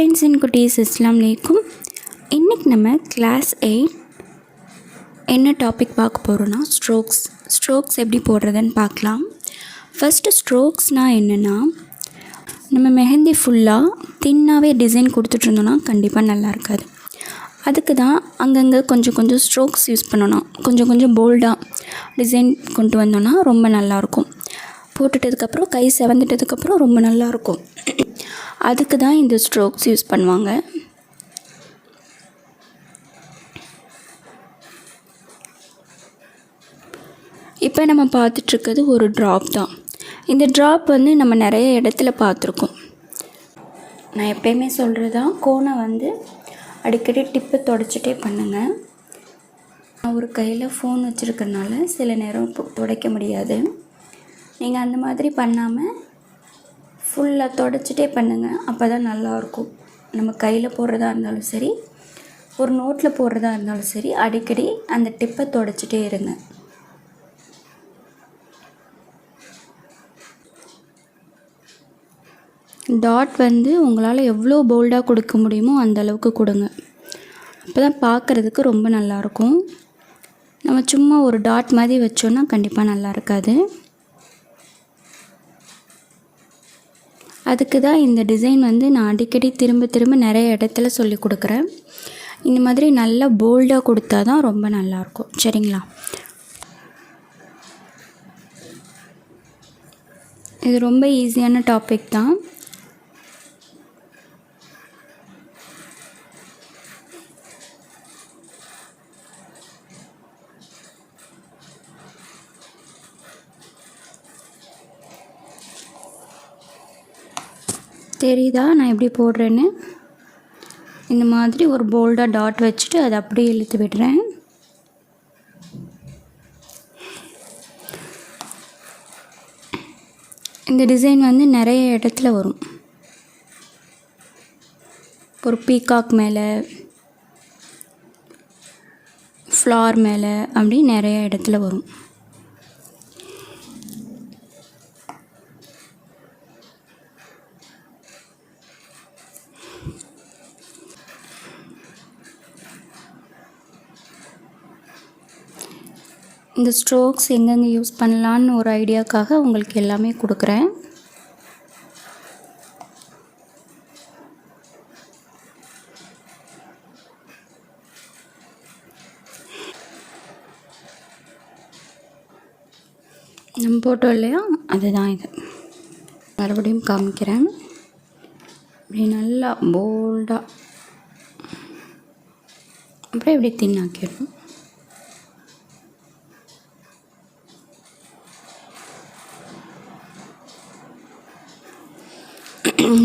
Friends and குட்டீஸ் அஸ்லாம் வலைக்கும் இன்றைக்கி நம்ம கிளாஸ் எயிட் என்ன டாபிக் பார்க்க போகிறோன்னா ஸ்ட்ரோக்ஸ் ஸ்ட்ரோக்ஸ் எப்படி போடுறதுன்னு பார்க்கலாம். ஃபஸ்ட்டு ஸ்ட்ரோக்ஸ்னால் என்னென்னா நம்ம மெஹந்தி ஃபுல்லாக தின்னாகவே டிசைன் கொடுத்துட்ருந்தோன்னா கண்டிப்பாக நல்லா இருக்காது. அதுக்கு தான் அங்கங்கே கொஞ்சம் கொஞ்சம் ஸ்ட்ரோக்ஸ் யூஸ் பண்ணணும் கொஞ்சம் கொஞ்சம் போல்டாக டிசைன் கொண்டு வந்தோன்னா ரொம்ப நல்லாயிருக்கும் போட்டுட்டதுக்கப்புறம் கை செவந்துட்டதுக்கப்புறம் ரொம்ப நல்லாயிருக்கும் அதுக்கு தான் இந்த ஸ்ட்ரோக்ஸ் யூஸ் பண்ணுவாங்க. இப்போ நம்ம பார்த்துட்ருக்கிறது ஒரு ட்ராப் தான். இந்த ட்ராப் வந்து நம்ம நிறைய இடத்துல பார்த்துருக்கோம். நான் எப்பயுமே சொல்கிறது தான் கோனை வந்து அடிக்கடி டிப்பு தொடச்சிட்டே பண்ணுங்கள் நான் ஒரு கையில் ஃபோன் வச்சுருக்கறனால சில நேரம் தொடைக்க துடைக்க முடியாது. நீங்கள் அந்த மாதிரி பண்ணாமல் ஃபுல்லாக தொடச்சிட்டே பண்ணுங்கள் அப்போ தான் நல்லாயிருக்கும். நம்ம கையில் போடுறதா இருந்தாலும் சரி ஒரு நோட்டில் போடுறதா இருந்தாலும் சரி அடிக்கடி அந்த டிப்பை தொடச்சிட்டே இருங்க. டாட் வந்து உங்களால் எவ்வளோ போல்டாக கொடுக்க முடியுமோ அந்த அளவுக்கு கொடுங்க. அப்போ தான் பார்க்குறதுக்கு ரொம்ப நல்லாயிருக்கும். நம்ம சும்மா ஒரு டாட் மாதிரி வச்சோன்னா கண்டிப்பாக நல்லா இருக்காது. அதுக்கு தான் இந்த டிசைன் வந்து நான் அடிக்கடி திரும்ப திரும்ப நிறைய இடத்துல சொல்லி கொடுக்குறேன். இந்த மாதிரி நல்லா போல்டாக கொடுத்தா தான் ரொம்ப நல்லாயிருக்கும். சரிங்களா? இது ரொம்ப ஈஸியான டாபிக் தான். தெரியுதா? நான் எப்படி போடுறேன்னு? இந்த மாதிரி ஒரு போல்டாக டாட் வச்சுட்டு அதை அப்படியே இழுத்து விடுறேன். இந்த டிசைன் வந்து நிறைய இடத்துல வரும். ஒரு பீகாக் மேலே ஃப்ளார் மேலே அப்படி நிறைய இடத்துல வரும். இந்த ஸ்ட்ரோக்ஸ் எங்கெங்கே யூஸ் பண்ணலான்னு ஒரு ஐடியாக்காக உங்களுக்கு எல்லாமே கொடுக்குறேன். நம்ம போட்டோம் இல்லையா? அதுதான் இது. மறுபடியும் காமிக்கிறேன். இப்படி நல்லா போல்டாக அப்புறம் இப்படி தின்னாக்கிடணும்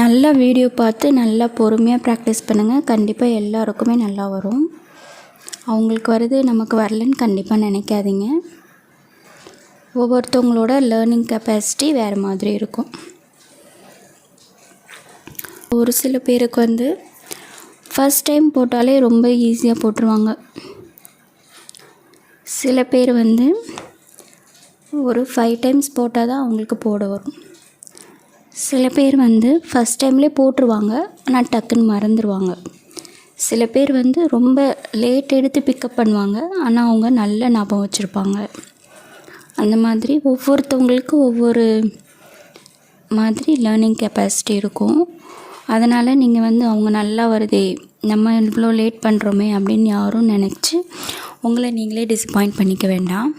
நல்லா வீடியோ பார்த்து நல்லா பொறுமையாக ப்ராக்டிஸ் பண்ணுங்கள் கண்டிப்பாக எல்லாருக்குமே நல்லா வரும். அவங்களுக்கு வருது நமக்கு வரலன்னு கண்டிப்பாக நினைக்காதீங்க. ஒவ்வொருத்தவங்களோட லேர்னிங் கெப்பாசிட்டி வேறு மாதிரி இருக்கும். ஒரு சில பேருக்கு வந்து ஃபஸ்ட் டைம் போட்டாலே ரொம்ப ஈஸியாக போட்டுருவாங்க. சில பேர் வந்து ஒரு ஃபைவ் டைம்ஸ் போட்டால் தான் அவங்களுக்கு போட வரும். சில பேர் வந்து ஃபஸ்ட் டைம்லேயே போட்டுருவாங்க ஆனால் டக்குன்னு மறந்துடுவாங்க சில பேர் வந்து ரொம்ப லேட் எடுத்து பிக்கப் பண்ணுவாங்க ஆனால் அவங்க நல்ல ஞாபகம் வச்சுருப்பாங்க. அந்த மாதிரி ஒவ்வொருத்தவங்களுக்கு ஒவ்வொரு மாதிரி லேர்னிங் கெப்பாசிட்டி இருக்கும். அதனால் நீங்கள் வந்து அவங்க நல்லா வருதே நம்ம இவ்வளோ லேட் பண்ணுறோமே அப்படின்னு யாரும் நினச்சி உங்களை நீங்களே டிசப்பாயிண்ட் பண்ணிக்க வேண்டாம்.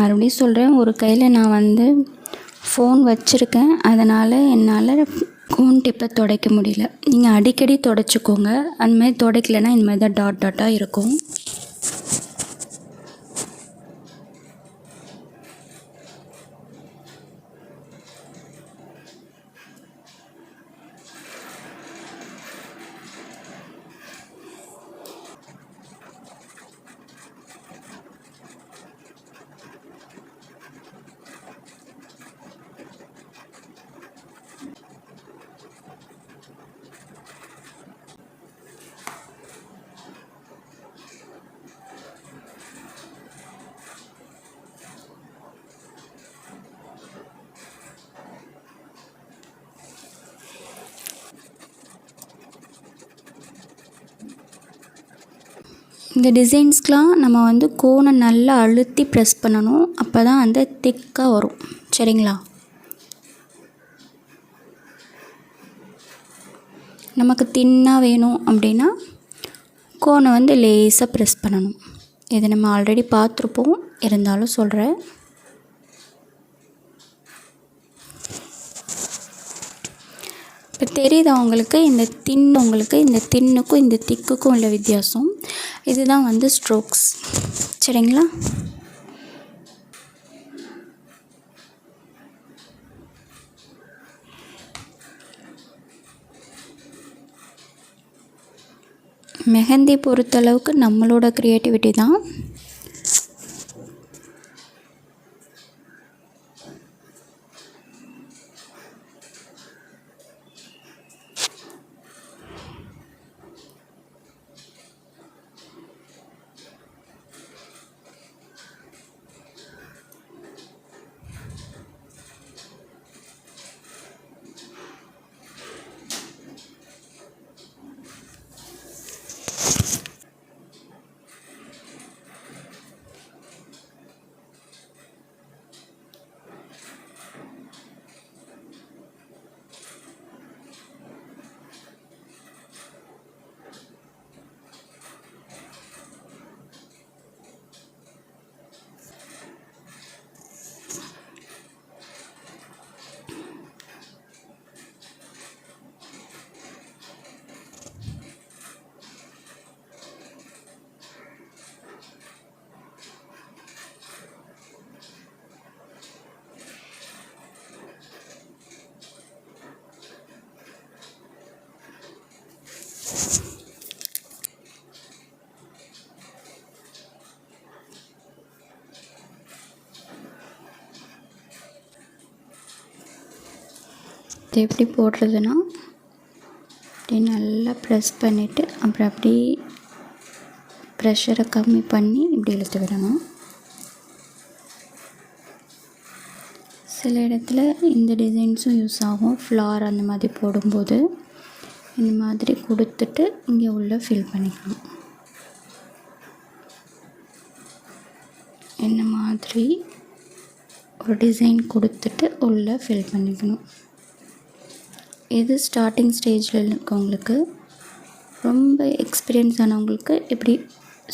மறுபடியும் சொல்கிறேன் ஒரு கையில் நான் வந்து ஃபோன் வச்சுருக்கேன். அதனால் என்னால் ஃபோன் டிப்பை துடைக்க முடியல. நீங்கள் அடிக்கடி துடைச்சிக்கோங்க. அந்தமாதிரி துடைக்கலன்னா துடைக்கலைன்னா தான் டாட் டாட்டாக இருக்கும். இந்த டிசைன்ஸ்க்கெலாம் நம்ம வந்து கோனை நல்லா அழுத்தி ப்ரெஸ் பண்ணணும். அப்போ தான் வந்து திக்காக வரும். சரிங்களா? நமக்கு தின்னாக வேணும் அப்படின்னா கோனை வந்து லேசாக ப்ரெஸ் பண்ணணும். இதை நம்ம ஆல்ரெடி பார்த்துருப்போம். இருந்தாலும் சொல்கிறேன் இப்போ தெரியுது அவங்களுக்கு இந்த தின் உங்களுக்கு இந்த தின்னுக்கும் இந்த திக்குக்கும் உள்ள வித்தியாசம். இதுதான் வந்து ஸ்ட்ரோக்ஸ் சரிங்களா? மெஹந்தி பொறுத்தளவுக்கு நம்மளோட க்ரியேட்டிவிட்டி தான். இது எப்படி போடுறதுன்னா அப்படியே நல்லா ப்ரெஸ் பண்ணிவிட்டு அப்புறம் அப்படியே ப்ரெஷரை கம்மி பண்ணி இப்படி இழுத்து விடணும். சில இடத்துல இந்த டிசைன்ஸும் யூஸ் ஆகும். ஃப்ளார் அந்த மாதிரி போடும்போது. இந்த மாதிரி கொடுத்துட்டு இங்கே உள்ள ஃபில் பண்ணிக்கணும் இந்த மாதிரி ஒரு டிசைன் கொடுத்துட்டு உள்ளே ஃபில் பண்ணிக்கணும். இது ஸ்டார்டிங் ஸ்டேஜில் இருக்கவங்களுக்கு ரொம்ப எக்ஸ்பீரியன்ஸ் ஆனவங்களுக்கு இப்படி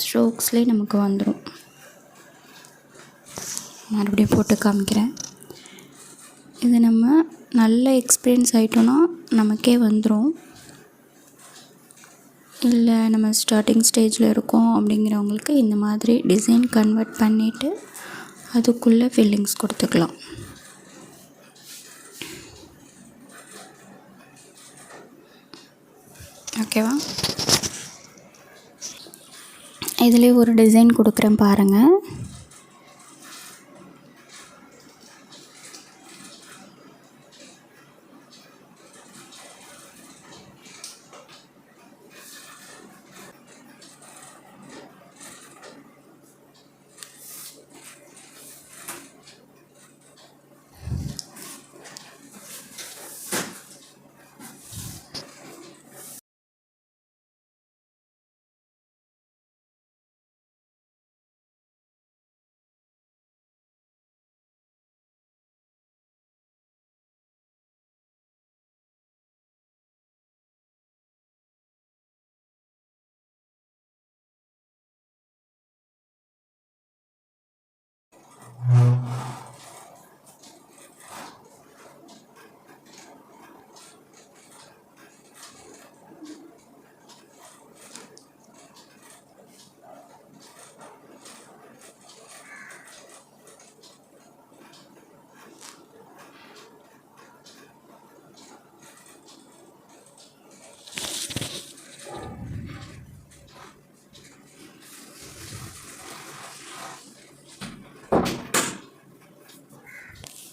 ஸ்ட்ரோக்ஸ்லேயே நமக்கு வந்துடும் மறுபடியும் போட்டு காமிக்கிறேன். இது நம்ம நல்ல எக்ஸ்பீரியன்ஸ் ஆகிட்டோன்னா நமக்கே வந்துடும் இல்லை நம்ம ஸ்டார்டிங் ஸ்டேஜில் இருக்கோம் அப்படிங்கிறவங்களுக்கு இந்த மாதிரி டிசைன் கன்வெர்ட் பண்ணிவிட்டு அதுக்குள்ளே ஃபில்லிங்ஸ் கொடுத்துக்கலாம். ஓகேவா இதுலேயே ஒரு டிசைன் கொடுக்குறேன் பாருங்கள்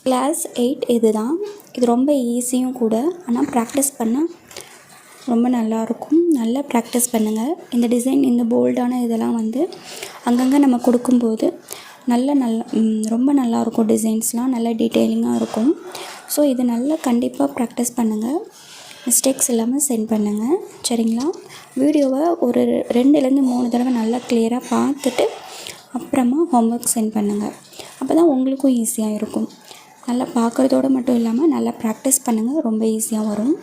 கிளாஸ் எயிட் இது தான் இது ரொம்ப ஈஸியும் கூட. ஆனால் ப்ராக்டிஸ் பண்ணால் ரொம்ப நல்லாயிருக்கும் நல்லா ப்ராக்டிஸ் பண்ணுங்கள் இந்த டிசைன் இந்த போல்டான இதெல்லாம் வந்து அங்கங்கே நம்ம கொடுக்கும்போது நல்ல நல்ல ரொம்ப நல்லாயிருக்கும் டிசைன்ஸ்லாம் நல்ல டீட்டெயிலிங்காக இருக்கும். ஸோ இது நல்லா கண்டிப்பாக ப்ராக்டிஸ் பண்ணுங்கள் மிஸ்டேக்ஸ் இல்லாமல் சென்ட் பண்ணுங்கள் சரிங்களா? வீடியோவை ஒரு ரெண்டுலேருந்து மூணு தடவை நல்லா கிளியராக பார்த்துட்டு அப்புறமா ஹோம்ஒர்க் சென்ட் பண்ணுங்கள் அப்போ தான் உங்களுக்கும் ஈஸியாக இருக்கும். நல்லா பார்க்குறதோட மட்டும் இல்லாமல் நல்லா ப்ராக்டிஸ் பண்ணுங்கள் ரொம்ப ஈஸியாக வரும்.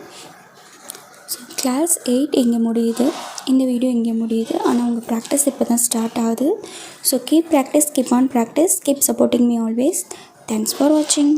ஸோ கிளாஸ் எயிட் இங்கே முடியுது? இந்த வீடியோ இங்கே முடியுது. ஆனால் உங்கள் ப்ராக்டிஸ் இப்போ தான் ஸ்டார்ட் ஆகுது. So keep practice keep on practice keep supporting me always thanks for வாட்சிங்